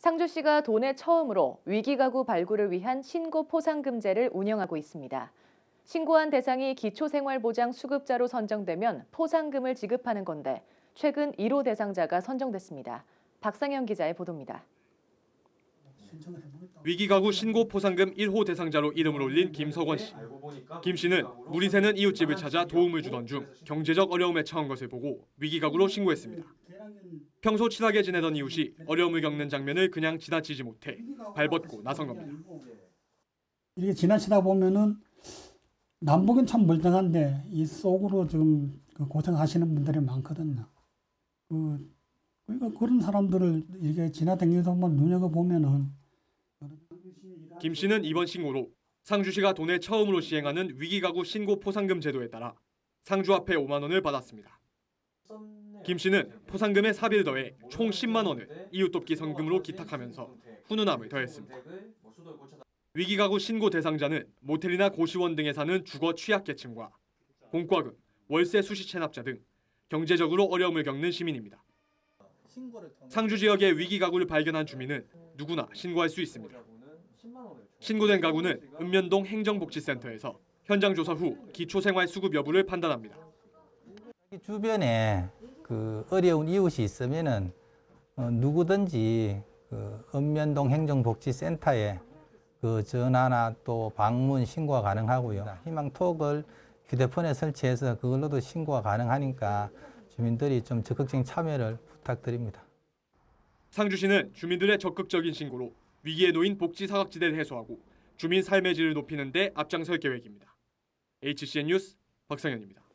상주시가 도내 처음으로 위기가구 발굴을 위한 신고 포상금제를 운영하고 있습니다. 신고한 대상이 기초생활보장 수급자로 선정되면 포상금을 지급하는 건데 최근 1호 대상자가 선정됐습니다. 박상현 기자의 보도입니다. 위기 가구 신고 포상금 1호 대상자로 이름을 올린 김석원 씨. 김 씨는 물이 새는 이웃집을 찾아 도움을 주던 중 경제적 어려움에 처한 것을 보고 위기 가구로 신고했습니다. 평소 친하게 지내던 이웃이 어려움을 겪는 장면을 그냥 지나치지 못해 발벗고 나선 겁니다. 이렇게 지나치다 보면은 남북은 참 멀쩡한데 이 속으로 지금 그 고생하시는 분들이 많거든요. 그 그러니까 그런 사람들을 이게 지나다니면서 한번 눈여겨 보면은 김 씨는 이번 신고로 상주시가 도내 처음으로 시행하는 위기가구 신고 포상금 제도에 따라 상주화폐 5만 원을 받았습니다. 김 씨는 포상금에 사비를 더해 총 10만 원을 이웃 돕기 성금으로 기탁하면서 훈훈함을 더했습니다. 위기가구 신고 대상자는 모텔이나 고시원 등에 사는 주거 취약계층과 공과금, 월세 수시 체납자 등 경제적으로 어려움을 겪는 시민입니다. 상주 지역의 위기가구를 발견한 주민은 누구나 신고할 수 있습니다. 신고된 가구는 읍면동 행정복지센터에서 현장 조사 후 기초생활 수급 여부를 판단합니다. 이 주변에 그 어려운 이웃이 있으면은 어, 누구든지 그 읍면동 행정복지센터에 그 전화나 또 방문 신고가 가능하고요. 희망톡을 휴대폰에 설치해서 그걸로도 신고가 가능하니까 주민들이 좀 적극적인 참여를 부탁드립니다. 상주시는 주민들의 적극적인 신고로 위기에 놓인 복지 사각지대를 해소하고 주민 삶의 질을 높이는 데 앞장설 계획입니다. HCN 뉴스 박상현입니다.